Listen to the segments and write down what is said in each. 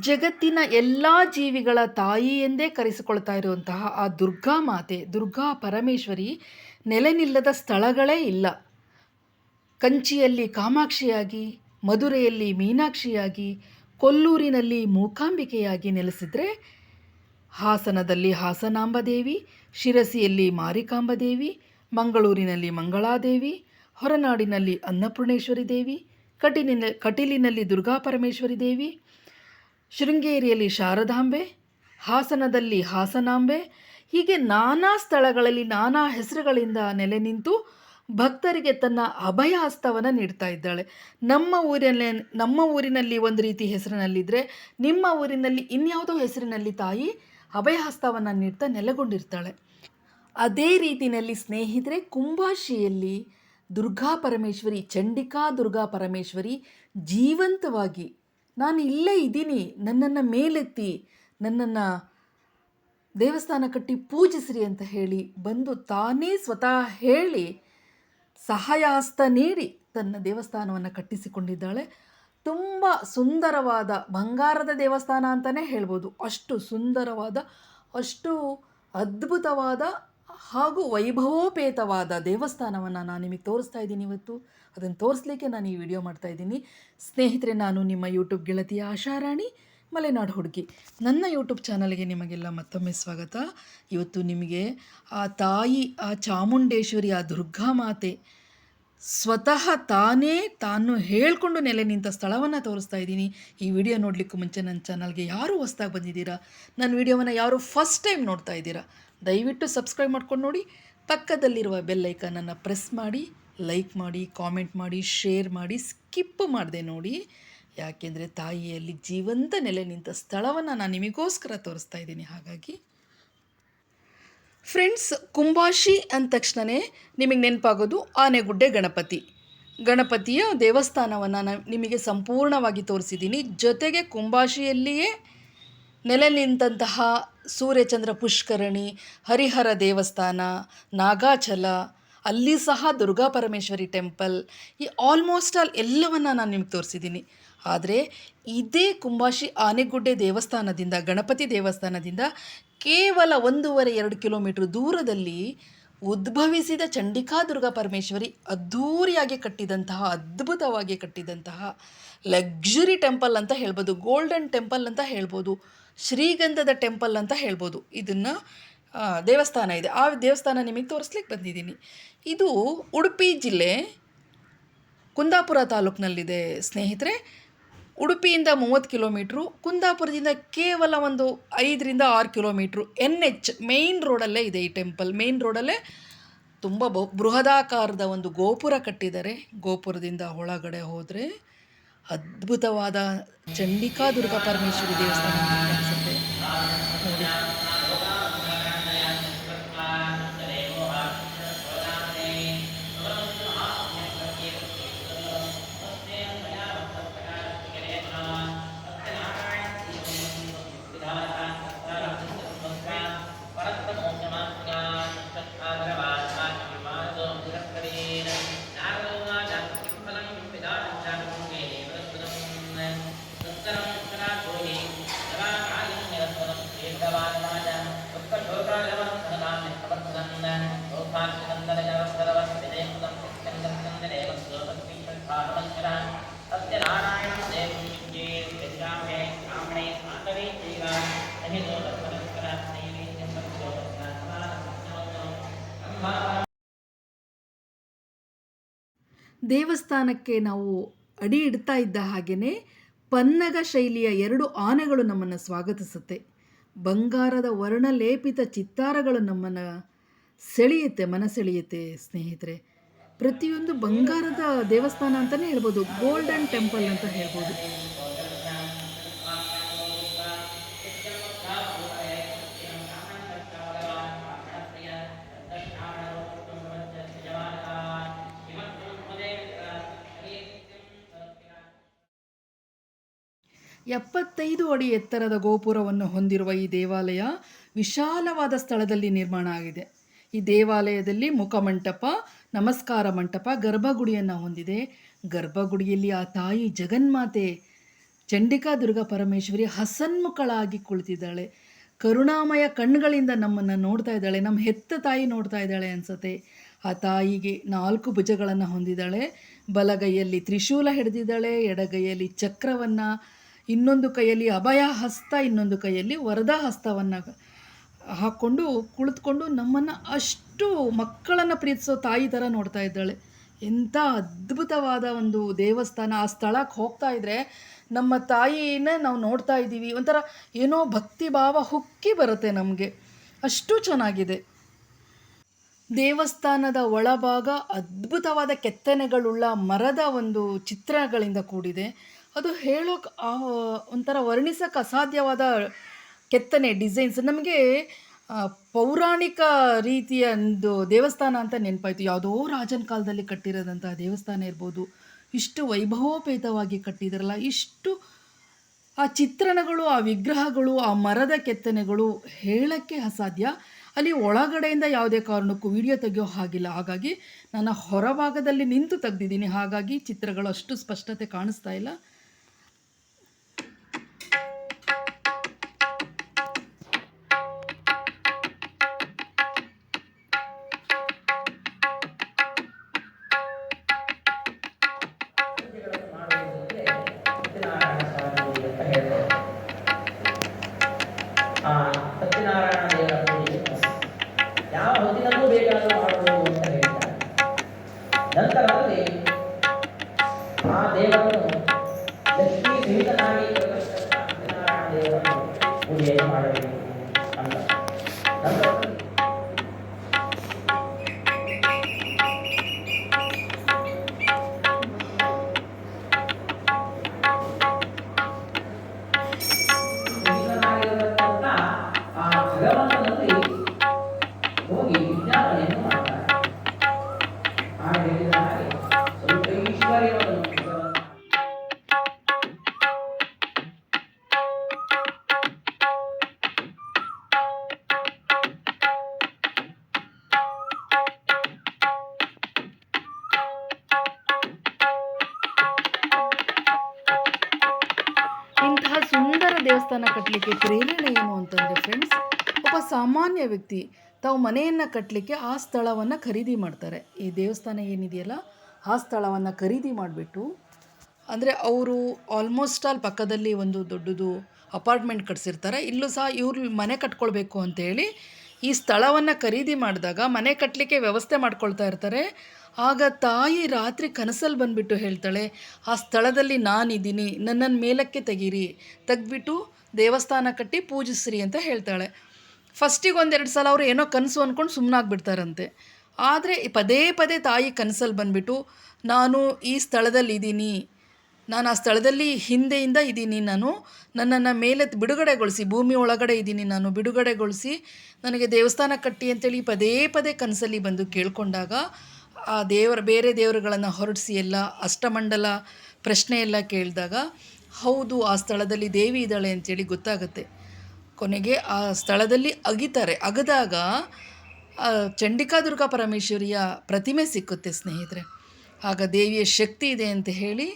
ಜಗತ್ತಿನ ಎಲ್ಲ ಜೀವಿಗಳ ತಾಯಿ ಎಂದೇ ಕರೆಸಿಕೊಳ್ತಾ ಇರುವಂತಹ ಆ ದುರ್ಗಾ ಮಾತೆ, ದುರ್ಗಾ ಪರಮೇಶ್ವರಿ ನೆಲೆ ನಿಲ್ಲದ ಸ್ಥಳಗಳೇ ಇಲ್ಲ. ಕಂಚಿಯಲ್ಲಿ ಕಾಮಾಕ್ಷಿಯಾಗಿ, ಮಧುರೆಯಲ್ಲಿ ಮೀನಾಕ್ಷಿಯಾಗಿ, ಕೊಲ್ಲೂರಿನಲ್ಲಿ ಮೂಕಾಂಬಿಕೆಯಾಗಿ ನೆಲೆಸಿದರೆ ಹಾಸನದಲ್ಲಿ ಹಾಸನಾಂಬದೇವಿ, ಶಿರಸಿಯಲ್ಲಿ ಮಾರಿಕಾಂಬದೇವಿ, ಮಂಗಳೂರಿನಲ್ಲಿ ಮಂಗಳಾದೇವಿ, ಹೊರನಾಡಿನಲ್ಲಿ ಅನ್ನಪೂರ್ಣೇಶ್ವರಿ ದೇವಿ, ಕಟೀಲಿನ ಕಟೀಲಿನಲ್ಲಿ ದುರ್ಗಾ ಪರಮೇಶ್ವರಿ ದೇವಿ ಶೃಂಗೇರಿಯಲ್ಲಿ ಶಾರದಾಂಬೆ, ಹಾಸನದಲ್ಲಿ ಹಾಸನಾಂಬೆ, ಹೀಗೆ ನಾನಾ ಸ್ಥಳಗಳಲ್ಲಿ ನಾನಾ ಹೆಸರುಗಳಿಂದ ನೆಲೆ ನಿಂತು ಭಕ್ತರಿಗೆ ತನ್ನ ಅಭಯ ಹಸ್ತವನ್ನು ನೀಡ್ತಾ ಇದ್ದಾಳೆ. ನಮ್ಮ ಊರಿನಲ್ಲಿ ನಮ್ಮ ಊರಿನಲ್ಲಿ ಒಂದು ರೀತಿ ಹೆಸರಿನಲ್ಲಿದ್ದರೆ ನಿಮ್ಮ ಊರಿನಲ್ಲಿ ಇನ್ಯಾವುದೋ ಹೆಸರಿನಲ್ಲಿ ತಾಯಿ ಅಭಯ ಹಸ್ತವನ್ನು ನೀಡ್ತಾ ನೆಲೆಗೊಂಡಿರ್ತಾಳೆ. ಅದೇ ರೀತಿಯಲ್ಲಿ ಸ್ನೇಹಿತರೆ ಕುಂಭಾಶಿಯಲ್ಲಿ ದುರ್ಗಾ ಪರಮೇಶ್ವರಿ ಚಂಡಿಕಾ ದುರ್ಗಾ ಪರಮೇಶ್ವರಿ ಜೀವಂತವಾಗಿ ನಾನು ಇಲ್ಲೇ ಇದ್ದೀನಿ. ನನ್ನನ್ನು ಮೇಲೆತ್ತಿ, ನನ್ನನ್ನು ದೇವಸ್ಥಾನ ಕಟ್ಟಿ ಪೂಜಿಸ್ರಿ ಅಂತ ಹೇಳಿ ಬಂದು ತಾನೇ ಸ್ವತಃ ಹೇಳಿ ಸಹಾಯ ಹಸ್ತ ನೀಡಿ ತನ್ನ ದೇವಸ್ಥಾನವನ್ನು ಕಟ್ಟಿಸಿಕೊಂಡಿದ್ದಾಳೆ. ತುಂಬ ಸುಂದರವಾದ ಬಂಗಾರದ ದೇವಸ್ಥಾನ ಅಂತಲೇ ಹೇಳ್ಬೋದು. ಅಷ್ಟು ಸುಂದರವಾದ, ಅಷ್ಟು ಅದ್ಭುತವಾದ ಹಾಗೂ ವೈಭವೋಪೇತವಾದ ದೇವಸ್ಥಾನವನ್ನು ನಾನು ನಿಮಗೆ ತೋರಿಸ್ತಾ ಇದ್ದೀನಿ ಇವತ್ತು. ಅದನ್ನು ತೋರಿಸ್ಲಿಕ್ಕೆ ನಾನು ಈ ವಿಡಿಯೋ ಮಾಡ್ತಾ ಇದ್ದೀನಿ. ಸ್ನೇಹಿತರೆ, ನಾನು ನಿಮ್ಮ ಯೂಟ್ಯೂಬ್ ಗೆಳತಿಯ ಆಶಾರಾಣಿ ಮಲೆನಾಡು ಹುಡುಗಿ. ನನ್ನ ಯೂಟ್ಯೂಬ್ ಚಾನಲ್ಗೆ ನಿಮಗೆಲ್ಲ ಮತ್ತೊಮ್ಮೆ ಸ್ವಾಗತ. ಇವತ್ತು ನಿಮಗೆ ಆ ತಾಯಿ, ಆ ಚಾಮುಂಡೇಶ್ವರಿ ಆ ದುರ್ಗಾ ಮಾತೆ ಸ್ವತಃ ತಾನೇ ತಾನು ಹೇಳಿಕೊಂಡು ನೆಲೆ ನಿಂತ ಸ್ಥಳವನ್ನು ತೋರಿಸ್ತಾ ಇದ್ದೀನಿ. ಈ ವಿಡಿಯೋ ನೋಡಲಿಕ್ಕೂ ಮುಂಚೆ ನನ್ನ ಚಾನಲ್ಗೆ ಯಾರು ಹೊಸ್ದಾಗಿ ಬಂದಿದ್ದೀರಾ? ನನ್ನ ವಿಡಿಯೋವನ್ನು ಯಾರು ಫಸ್ಟ್ ಟೈಮ್ ನೋಡ್ತಾ ಇದ್ದೀರಾ? ದಯವಿಟ್ಟು ಸಬ್ಸ್ಕ್ರೈಬ್ ಮಾಡ್ಕೊಂಡು ನೋಡಿ. ಪಕ್ಕದಲ್ಲಿರುವ ಬೆಲ್ಲೈಕನನ್ನು ಪ್ರೆಸ್ ಮಾಡಿ, ಲೈಕ್ ಮಾಡಿ, ಕಾಮೆಂಟ್ ಮಾಡಿ, ಶೇರ್ ಮಾಡಿ, ಸ್ಕಿಪ್ ಮಾಡಿದೆ ನೋಡಿ. ಯಾಕೆಂದರೆ ತಾಯಿಯಲ್ಲಿ ಜೀವಂತ ನೆಲೆ ನಿಂತ ಸ್ಥಳವನ್ನು ನಾನು ನಿಮಗೋಸ್ಕರ ತೋರಿಸ್ತಾ ಇದ್ದೀನಿ. ಹಾಗಾಗಿ ಫ್ರೆಂಡ್ಸ್ ಕುಂಬಾಶಿ ಅಂದ ತಕ್ಷಣವೇ ನಿಮಗೆ ನೆನಪಾಗೋದು ಆನೆಗುಡ್ಡೆ ಗಣಪತಿ. ಗಣಪತಿಯ ದೇವಸ್ಥಾನವನ್ನು ನಾನು ನಿಮಗೆ ಸಂಪೂರ್ಣವಾಗಿ ತೋರಿಸಿದ್ದೀನಿ. ಜೊತೆಗೆ ಕುಂಬಾಶಿಯಲ್ಲಿಯೇ ನೆಲೆ ನಿಂತಹ ಸೂರ್ಯಚಂದ್ರ ಪುಷ್ಕರಣಿ, ಹರಿಹರ ದೇವಸ್ಥಾನ, ನಾಗಾಚಲ, ಅಲ್ಲಿ ಸಹ ದುರ್ಗಾ ಪರಮೇಶ್ವರಿ ಟೆಂಪಲ್, ಈ ಆಲ್ಮೋಸ್ಟ್ ಆಲ್ ಎಲ್ಲವನ್ನು ನಾನು ನಿಮ್ಗೆ ತೋರಿಸಿದ್ದೀನಿ ಆದರೆ ಇದೇ ಕುಂಬಾಶಿ ಆನೆಗುಡ್ಡೆ ದೇವಸ್ಥಾನದಿಂದ, ಗಣಪತಿ ದೇವಸ್ಥಾನದಿಂದ ಕೇವಲ ಒಂದೂವರೆ ಎರಡು ಕಿಲೋಮೀಟ್ರ್ ದೂರದಲ್ಲಿ ಉದ್ಭವಿಸಿದ ಚಂಡಿಕಾ ದುರ್ಗಾ ಪರಮೇಶ್ವರಿ ಅದ್ಧೂರಿಯಾಗಿ ಕಟ್ಟಿದಂತಹ, ಅದ್ಭುತವಾಗಿ ಕಟ್ಟಿದಂತಹ ಲಕ್ಸುರಿ ಟೆಂಪಲ್ ಅಂತ ಹೇಳ್ಬೋದು ಗೋಲ್ಡನ್ ಟೆಂಪಲ್ ಅಂತ ಹೇಳ್ಬೋದು. ಶ್ರೀಗಂಧದ ಟೆಂಪಲ್ ಅಂತ ಹೇಳ್ಬೋದು. ಇದನ್ನು ದೇವಸ್ಥಾನ ಇದೆ. ಆ ದೇವಸ್ಥಾನ ನಿಮಗೆ ತೋರಿಸ್ಲಿಕ್ಕೆ ಬಂದಿದ್ದೀನಿ ಇದು ಉಡುಪಿ ಜಿಲ್ಲೆ ಕುಂದಾಪುರ ತಾಲೂಕಿನಲ್ಲಿದೆ ಸ್ನೇಹಿತರೆ. ಉಡುಪಿಯಿಂದ ಮೂವತ್ತು ಕಿಲೋಮೀಟ್ರು, ಕುಂದಾಪುರದಿಂದ ಕೇವಲ ಒಂದು ಐದರಿಂದ ಆರು ಕಿಲೋಮೀಟ್ರು. ಎನ್ ಎಚ್ ಮೇಯ್ನ್ ರೋಡಲ್ಲೇ ಇದೆ ಈ ಟೆಂಪಲ್. ಮೇಯ್ನ್ ರೋಡಲ್ಲೇ ತುಂಬ ಬಹು ಬೃಹದಾಕಾರದ ಒಂದು ಗೋಪುರ ಕಟ್ಟಿದ್ದಾರೆ. ಗೋಪುರದಿಂದ ಒಳಗಡೆ ಹೋದರೆ ಅದ್ಭುತವಾದ ಚಂಡಿಕಾ ದುರ್ಗಾ ಪರಮೇಶ್ವರಿ ದೇವಸ್ಥಾನ ದೇವಸ್ಥಾನಕ್ಕೆ ನಾವು ಅಡಿ ಇಡ್ತಾ ಇದ್ದ ಹಾಗೆಯೇ ಪನ್ನಗ ಶೈಲಿಯ ಎರಡು ಆನೆಗಳು ನಮ್ಮನ್ನು ಸ್ವಾಗತಿಸುತ್ತೆ. ಬಂಗಾರದ ವರ್ಣಲೇಪಿತ ಚಿತ್ತಾರಗಳು ನಮ್ಮನ್ನು ಸೆಳೆಯುತ್ತೆ ಮನ ಸೆಳೆಯುತ್ತೆ ಸ್ನೇಹಿತರೆ. ಪ್ರತಿಯೊಂದು ಬಂಗಾರದ ದೇವಸ್ಥಾನ ಅಂತಲೇ ಹೇಳ್ಬೋದು, ಗೋಲ್ಡನ್ ಟೆಂಪಲ್ ಅಂತ ಹೇಳ್ಬೋದು. ಎಪ್ಪತ್ತೈದು ಅಡಿ ಎತ್ತರದ ಗೋಪುರವನ್ನು ಹೊಂದಿರುವ ಈ ದೇವಾಲಯ ವಿಶಾಲವಾದ ಸ್ಥಳದಲ್ಲಿ ನಿರ್ಮಾಣ ಆಗಿದೆ. ಈ ದೇವಾಲಯದಲ್ಲಿ ಮುಖಮಂಟಪ ನಮಸ್ಕಾರ ಮಂಟಪ, ಗರ್ಭಗುಡಿಯನ್ನು ಹೊಂದಿದೆ. ಗರ್ಭಗುಡಿಯಲ್ಲಿ ಆ ತಾಯಿ ಜಗನ್ಮಾತೆ ಚಂಡಿಕಾ ದುರ್ಗಾ ಪರಮೇಶ್ವರಿ ಹಸನ್ಮುಖಳಾಗಿ ಕುಳಿತಿದ್ದಾಳೆ. ಕರುಣಾಮಯ ಕಣ್ಣುಗಳಿಂದ ನಮ್ಮನ್ನು ನೋಡ್ತಾ ಇದ್ದಾಳೆ. ನಮ್ಮ ಹೆತ್ತ ತಾಯಿ ನೋಡ್ತಾ ಇದ್ದಾಳೆ ಅನ್ಸತ್ತೆ. ಆ ತಾಯಿಗೆ ನಾಲ್ಕು ಭುಜಗಳನ್ನು ಹೊಂದಿದ್ದಾಳೆ. ಬಲಗೈಯಲ್ಲಿ ತ್ರಿಶೂಲ ಹಿಡಿದಿದ್ದಾಳೆ. ಎಡಗೈಯಲ್ಲಿ ಚಕ್ರವನ್ನು ಇನ್ನೊಂದು ಕೈಯಲ್ಲಿ ಅಭಯ ಹಸ್ತ, ಇನ್ನೊಂದು ಕೈಯಲ್ಲಿ ವರದಾ ಹಸ್ತವನ್ನು ಹಾಕ್ಕೊಂಡು ಕುಳಿತುಕೊಂಡು ನಮ್ಮನ್ನು ಅಷ್ಟು ಮಕ್ಕಳನ್ನು ಪ್ರೀತಿಸೋ ತಾಯಿ ಥರ ನೋಡ್ತಾ ಇದ್ದಾಳೆ. ಎಂಥ ಅದ್ಭುತವಾದ ಒಂದು ದೇವಸ್ಥಾನ. ಆ ಸ್ಥಳಕ್ಕೆ ಹೋಗ್ತಾ ಇದ್ದರೆ ನಮ್ಮ ತಾಯಿನೇ ನಾವು ನೋಡ್ತಾ ಇದ್ದೀವಿ. ಒಂಥರ ಏನೋ ಭಕ್ತಿ ಭಾವ ಹುಕ್ಕಿ ಬರುತ್ತೆ ನಮಗೆ. ಅಷ್ಟು ಚೆನ್ನಾಗಿದೆ. ದೇವಸ್ಥಾನದ ಒಳಭಾಗ ಅದ್ಭುತವಾದ ಕೆತ್ತನೆಗಳುಳ್ಳ ಮರದ ಒಂದು ಚಿತ್ರಗಳಿಂದ ಕೂಡಿದೆ. ಅದು ಹೇಳೋಕೆ ಒಂಥರ ವರ್ಣಿಸೋಕೆ ಅಸಾಧ್ಯವಾದ ಕೆತ್ತನೆ ಡಿಸೈನ್ಸ್ ನಮಗೆ ಪೌರಾಣಿಕ ರೀತಿಯ ಒಂದು ದೇವಸ್ಥಾನ ಅಂತ ನೆನಪಾಯಿತು. ಯಾವುದೋ ರಾಜನ ಕಾಲದಲ್ಲಿ ಕಟ್ಟಿರೋದಂತಹ ದೇವಸ್ಥಾನ ಇರ್ಬೋದು. ಇಷ್ಟು ವೈಭವೋಪೇತವಾಗಿ ಕಟ್ಟಿದಾರಲ್ಲ, ಇಷ್ಟು ಆ ಚಿತ್ರಣಗಳು, ಆ ವಿಗ್ರಹಗಳು, ಆ ಮರದ ಕೆತ್ತನೆಗಳು ಹೇಳಕ್ಕೆ ಅಸಾಧ್ಯ. ಅಲ್ಲಿ ಒಳಗಡೆಯಿಂದ ಯಾವುದೇ ಕಾರಣಕ್ಕೂ ವಿಡಿಯೋ ತೆಗೆಯೋ ಹಾಗಿಲ್ಲ. ಹಾಗಾಗಿ ನಾನು ಹೊರಭಾಗದಲ್ಲಿ ನಿಂತು ತೆಗ್ದಿದ್ದೀನಿ. ಹಾಗಾಗಿ ಚಿತ್ರಗಳು ಅಷ್ಟು ಸ್ಪಷ್ಟತೆ ಕಾಣಿಸ್ತಾ ಇಲ್ಲ. ದೇವಸ್ಥಾನ ಕಟ್ಟಲಿಕ್ಕೆ ಪ್ರೇರಣೆ ಏನು ಅಂತಂದರೆ ಫ್ರೆಂಡ್ಸ್ ಒಬ್ಬ ಸಾಮಾನ್ಯ ವ್ಯಕ್ತಿ ತಾವು ಮನೆಯನ್ನು ಕಟ್ಟಲಿಕ್ಕೆ ಆ ಸ್ಥಳವನ್ನು ಖರೀದಿ ಮಾಡ್ತಾರೆ. ಈ ದೇವಸ್ಥಾನ ಏನಿದೆಯಲ್ಲ, ಆ ಸ್ಥಳವನ್ನು ಖರೀದಿ ಮಾಡಿಬಿಟ್ಟು, ಅಂದರೆ ಅವರು ಆಲ್ಮೋಸ್ಟ್ ಆಲ್ ಪಕ್ಕದಲ್ಲಿ ಒಂದು ದೊಡ್ಡದು ಅಪಾರ್ಟ್ಮೆಂಟ್ ಕಟ್ಸಿರ್ತಾರೆ. ಇಲ್ಲೂ ಸಹ ಇವರು ಮನೆ ಕಟ್ಕೊಳ್ಬೇಕು ಅಂತೇಳಿ ಈ ಸ್ಥಳವನ್ನು ಖರೀದಿ ಮಾಡಿದಾಗ ಮನೆ ಕಟ್ಟಲಿಕ್ಕೆ ವ್ಯವಸ್ಥೆ ಮಾಡ್ಕೊಳ್ತಾ ಇರ್ತಾರೆ. ಆಗ ತಾಯಿ ರಾತ್ರಿ ಕನಸಲ್ಲಿ ಬಂದುಬಿಟ್ಟು ಹೇಳ್ತಾಳೆ, ಆ ಸ್ಥಳದಲ್ಲಿ ನಾನಿದ್ದೀನಿ ನನ್ನನ್ನು ಮೇಲಕ್ಕೆ ತೆಗೀರಿ. ತೆಗ್ದ್ಬಿಟ್ಟು ದೇವಸ್ಥಾನ ಕಟ್ಟಿ ಪೂಜಿಸ್ರಿ ಅಂತ ಹೇಳ್ತಾಳೆ. ಫಸ್ಟಿಗೆ ಒಂದೆರಡು ಸಲ ಅವರು ಏನೋ ಕನಸು ಅಂದ್ಕೊಂಡು ಸುಮ್ಮನಾಗ್ಬಿಡ್ತಾರಂತೆ ಆದರೆ ಪದೇ ಪದೇ ತಾಯಿ ಕನಸಲ್ಲಿ ಬಂದುಬಿಟ್ಟು, ನಾನು ಈ ಸ್ಥಳದಲ್ಲಿ ಇದ್ದೀನಿ. ನಾನು ಆ ಸ್ಥಳದಲ್ಲಿ ಹಿಂದೆಯಿಂದ ಇದ್ದೀನಿ ನಾನು. ನನ್ನನ್ನು ಮೇಲೆ ಬಿಡುಗಡೆಗೊಳಿಸಿ, ಭೂಮಿ ಒಳಗಡೆ ಇದ್ದೀನಿ ನಾನು. ಬಿಡುಗಡೆಗೊಳಿಸಿ, ನನಗೆ ದೇವಸ್ಥಾನ ಕಟ್ಟಿ ಅಂತೇಳಿ ಪದೇ ಪದೇ ಕನಸಲ್ಲಿ ಬಂದು ಕೇಳಿಕೊಂಡಾಗ, ಆ ದೇವರ, ಬೇರೆ ದೇವರುಗಳನ್ನು ಹೊರಡಿಸಿ ಎಲ್ಲ ಅಷ್ಟಮಂಡಲ ಪ್ರಶ್ನೆ ಎಲ್ಲ ಕೇಳಿದಾಗ ಹೌದು, ಆ ಸ್ಥಳದಲ್ಲಿ ದೇವಿ ಇದ್ದಾಳೆ ಅಂತೇಳಿ ಗೊತ್ತಾಗುತ್ತೆ. ಕೊನೆಗೆ ಆ ಸ್ಥಳದಲ್ಲಿ ಅಗಿತಾರೆ. ಅಗದಾಗ ಚಂಡಿಕಾದುರ್ಗಾ ಚಂಡಿಕಾ ದುರ್ಗಾ ಪರಮೇಶ್ವರಿಯ ಪ್ರತಿಮೆ ಸಿಕ್ಕುತ್ತೆ ಸ್ನೇಹಿತರೆ. ಆಗ ದೇವಿಯ ಶಕ್ತಿ ಇದೆ ಅಂತ ಹೇಳಿ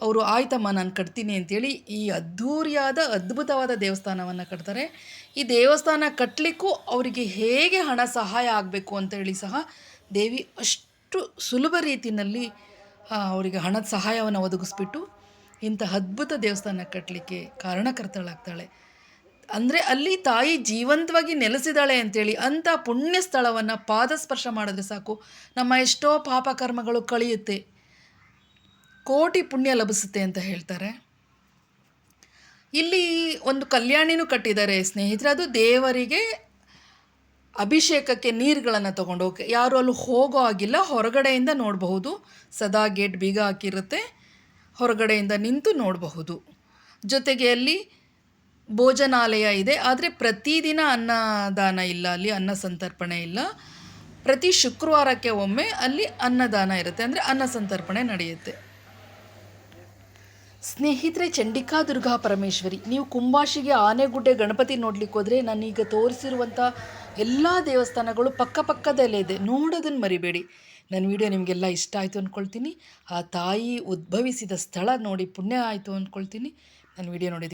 ಅವರು, ಆಯ್ತಮ್ಮ, ನಾನು ಕಟ್ತೀನಿ ಅಂತೇಳಿ ಈ ಅದ್ಧೂರಿಯಾದ, ಅದ್ಭುತವಾದ ದೇವಸ್ಥಾನವನ್ನು ಕಟ್ತಾರೆ. ಈ ದೇವಸ್ಥಾನ ಕಟ್ಟಲಿಕ್ಕೂ ಅವರಿಗೆ ಹೇಗೆ ಹಣ ಸಹಾಯ ಆಗಬೇಕು ಅಂತೇಳಿ ಸಹ ದೇವಿ ಅಷ್ಟು ಸುಲಭ ರೀತಿಯಲ್ಲಿ ಅವರಿಗೆ ಹಣದ ಸಹಾಯವನ್ನು ಒದಗಿಸ್ಬಿಟ್ಟು ಇಂಥ ಅದ್ಭುತ ದೇವಸ್ಥಾನ ಕಟ್ಟಲಿಕ್ಕೆ ಕಾರಣಕರ್ತಳಾಗ್ತಾಳೆ. ಅಂದರೆ ಅಲ್ಲಿ ತಾಯಿ ಜೀವಂತವಾಗಿ ನೆಲೆಸಿದಾಳೆ ಅಂತೇಳಿ ಅಂಥ ಪುಣ್ಯ ಸ್ಥಳವನ್ನು ಪಾದಸ್ಪರ್ಶ ಮಾಡಿದ್ರೆ ಸಾಕು. ನಮ್ಮ ಎಷ್ಟೋ ಪಾಪಕರ್ಮಗಳು ಕಳೆಯುತ್ತೆ. ಕೋಟಿ ಪುಣ್ಯ ಲಭಿಸುತ್ತೆ ಅಂತ ಹೇಳ್ತಾರೆ. ಇಲ್ಲಿ ಒಂದು ಕಲ್ಯಾಣಿನೂ ಕಟ್ಟಿದ್ದಾರೆ ಸ್ನೇಹಿತರೆ. ಅದು ದೇವರಿಗೆ ಅಭಿಷೇಕಕ್ಕೆ ನೀರುಗಳನ್ನು ತೊಗೊಂಡು ಹೋಗಿ ಯಾರು ಅಲ್ಲಿ ಹೋಗೋ ಆಗಿಲ್ಲ ಹೊರಗಡೆಯಿಂದ ನೋಡಬಹುದು. ಸದಾ ಗೇಟ್ ಬೀಗ ಹಾಕಿರುತ್ತೆ. ಹೊರಗಡೆಯಿಂದ ನಿಂತು ನೋಡಬಹುದು. ಜೊತೆಗೆ ಅಲ್ಲಿ ಭೋಜನಾಲಯ ಇದೆ. ಆದರೆ ಪ್ರತಿದಿನ ಅನ್ನದಾನ ಇಲ್ಲ. ಅಲ್ಲಿ ಅನ್ನ ಸಂತರ್ಪಣೆ ಇಲ್ಲ. ಪ್ರತಿ ಶುಕ್ರವಾರಕ್ಕೆ ಒಮ್ಮೆ ಅಲ್ಲಿ ಅನ್ನದಾನ ಇರುತ್ತೆ. ಅಂದರೆ ಅನ್ನ ಸಂತರ್ಪಣೆ ನಡೆಯುತ್ತೆ. ಸ್ನೇಹಿತರೆ, ಚಂಡಿಕಾ ದುರ್ಗಾ ಪರಮೇಶ್ವರಿ, ನೀವು ಕುಂಬಾಶಿಗೆ ಆನೆಗುಡ್ಡೆ ಗಣಪತಿ ನೋಡ್ಲಿಕ್ಕೆ ಹೋದರೆ ನಾನೀಗ ತೋರಿಸಿರುವಂಥ ಎಲ್ಲ ದೇವಸ್ಥಾನಗಳು ಪಕ್ಕ ಪಕ್ಕದಲ್ಲೇ ಇದೆ. ನೋಡೋದನ್ನು ಮರಿಬೇಡಿ. ನನ್ನ ವಿಡಿಯೋ ನಿಮಗೆಲ್ಲ ಇಷ್ಟ ಆಯಿತು ಅಂದ್ಕೊಳ್ತೀನಿ. ಆ ತಾಯಿ ಉದ್ಭವಿಸಿದ ಸ್ಥಳ ನೋಡಿ ಪುಣ್ಯ ಆಯಿತು ಅಂದ್ಕೊಳ್ತೀನಿ. ನನ್ನ ವಿಡಿಯೋ ನೋಡಿದ್ದಕ್ಕೆ